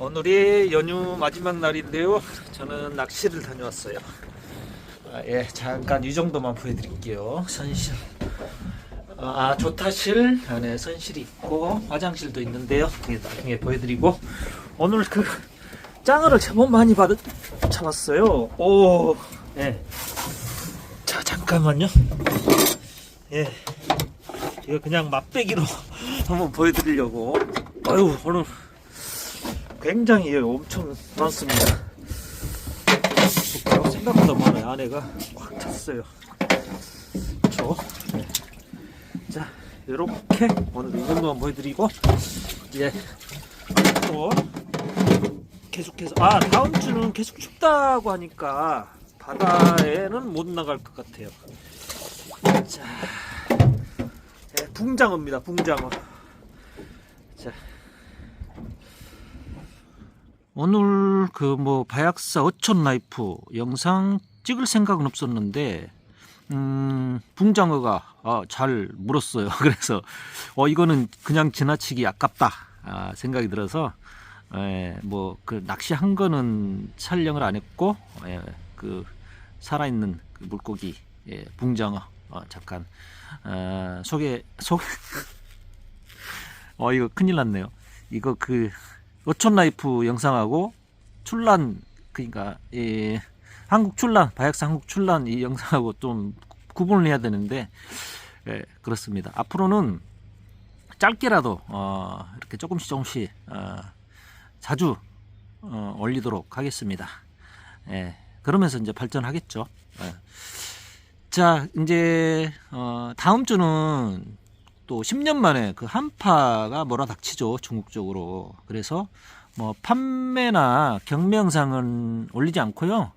오늘이 연휴 마지막 날인데요. 저는 낚시를 다녀왔어요. 아, 예, 잠깐 이 정도만 보여드릴게요. 선실. 아, 조타실 안에 선실이 있고 화장실도 있는데요. 이게 나중에 보여드리고 오늘 그 짱어를 제법 많이 받 잡았어요. 오, 예. 자 잠깐만요. 예, 이거 그냥 맛배기로 한번 보여드리려고. 아유 오늘 굉장히 엄청 많습니다. 생각보다 많아요. 안에가 꽉 찼어요. 그렇죠? 네. 자, 이렇게 오늘 이 정도만 보여드리고 이제 또 계속해서 아 다음 주는 계속 춥다고 하니까 바다에는 못 나갈 것 같아요. 자, 네, 붕장어입니다. 붕장어. 자. 오늘 그 뭐 바약사 어촌 라이프 영상 찍을 생각은 없었는데 음 붕장어가 아, 잘 물었어요. 그래서 어 이거는 그냥 지나치기 아깝다 아, 생각이 들어서 예, 뭐그 낚시한 거는 촬영을 안 했고 예, 그 살아있는 그 물고기 예, 붕장어 어, 잠깐 어, 소개 소개 어 이거 큰일 났네요. 이거 그 어촌 라이프 영상하고 출란 그러니까 이 한국 출란 바약사 한국 출란 이 영상하고 좀 구분을 해야 되는데 예, 그렇습니다. 앞으로는 짧게라도 어, 이렇게 조금씩 조금씩 어, 자주 어, 올리도록 하겠습니다. 예, 그러면서 이제 발전하겠죠. 예. 자 이제 어, 다음 주는 또 10년 만에 그 한파가 몰아닥치죠 중국 쪽으로. 그래서 뭐 판매나 경매 영상은 올리지 않고요.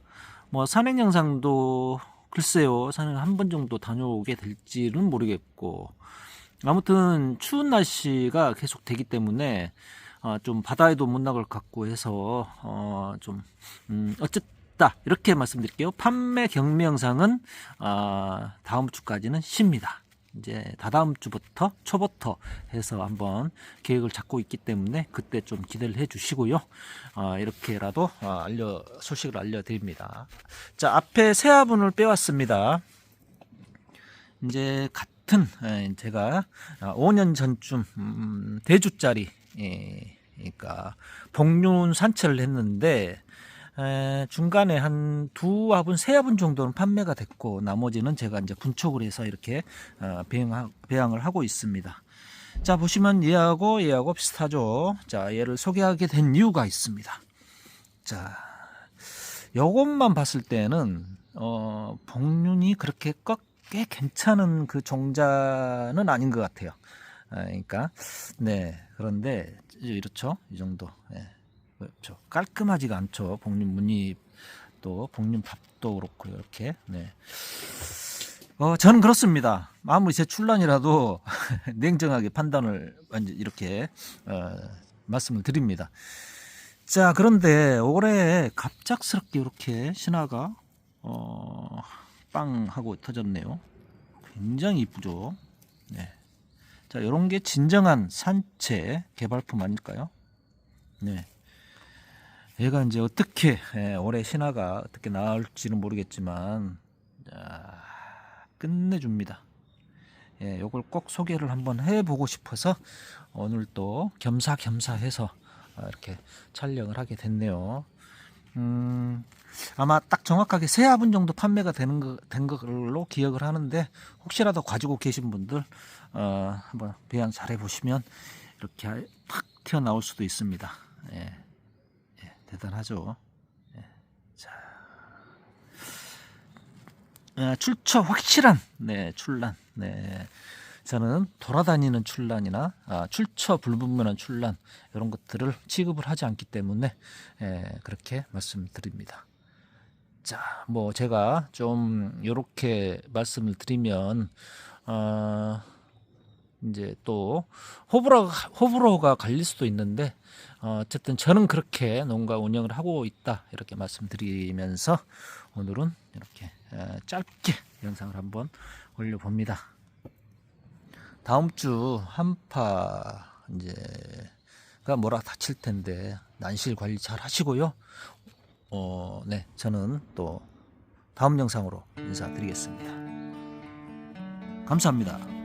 뭐 산행 영상도 글쎄요 산행 한 번 정도 다녀오게 될지는 모르겠고. 아무튼 추운 날씨가 계속 되기 때문에 어, 좀 바다에도 못 나갈 것 같고 해서 어, 좀 음, 어쨌다. 이렇게 말씀드릴게요. 판매 경매 영상은 어, 다음 주까지는 쉽니다 이제 다다음 주부터 초부터 해서 한번 계획을 잡고 있기 때문에 그때 좀 기대를 해 주시고요. 어, 이렇게라도 어, 알려 소식을 알려드립니다. 자 앞에 새 화분을 빼왔습니다. 이제 같은 에, 제가 5년 전쯤 음, 대주짜리 예, 그러니까 복륜 산채를 했는데 에, 중간에 한 두 화분, 세 화분 정도는 판매가 됐고 나머지는 제가 이제 분촉을 해서 이렇게 어, 배양, 배양을 하고 있습니다. 자 보시면 얘하고 얘하고 비슷하죠. 자 얘를 소개하게 된 이유가 있습니다. 자 요것만 봤을 때는 어, 복륜이 그렇게 꺾, 꽤 괜찮은 그 종자는 아닌 것 같아요. 아, 그러니까 네 그런데 이렇죠 이 정도. 예. 그렇죠. 깔끔하지가 않죠. 복륜 무늬 또 복륜 밥도 그렇고 이렇게. 네. 어, 저는 그렇습니다. 아무리 제 출란이라도 냉정하게 판단을 이렇게 어, 말씀을 드립니다. 자, 그런데 올해 갑작스럽게 이렇게 신화가 어, 빵 하고 터졌네요. 굉장히 이쁘죠. 네. 자, 이런 게 진정한 산채 개발품 아닐까요? 네. 얘가 이제 어떻게 예, 올해 신화가 어떻게 나올지는 모르겠지만 자, 끝내줍니다. 예, 요걸 꼭 소개를 한번 해보고 싶어서 오늘 또 겸사겸사해서 어, 이렇게 촬영을 하게 됐네요. 음, 아마 딱 정확하게 세 화분 정도 판매가 되는 거, 된 걸로 기억을 하는데 혹시라도 가지고 계신 분들 어, 한번 배양 잘 해보시면 이렇게 탁 튀어나올 수도 있습니다. 예. 대단하죠. 예. 자, 아, 출처 확실한 네 출란. 네, 저는 돌아다니는 출란이나 아, 출처 불분명한 출란 이런 것들을 취급을 하지 않기 때문에 예, 그렇게 말씀드립니다. 자, 뭐 제가 좀 이렇게 말씀을 드리면 어, 이제 또 호불호가 호불호가 갈릴 수도 있는데 어, 어쨌든 저는 그렇게 농가 운영을 하고 있다 이렇게 말씀드리면서 오늘은 이렇게 에, 짧게 영상을 한번 올려봅니다. 다음 주 한파 이제가 뭐라 다칠 텐데 난실 관리 잘 하시고요. 어, 네, 저는 또 다음 영상으로 인사드리겠습니다. 감사합니다.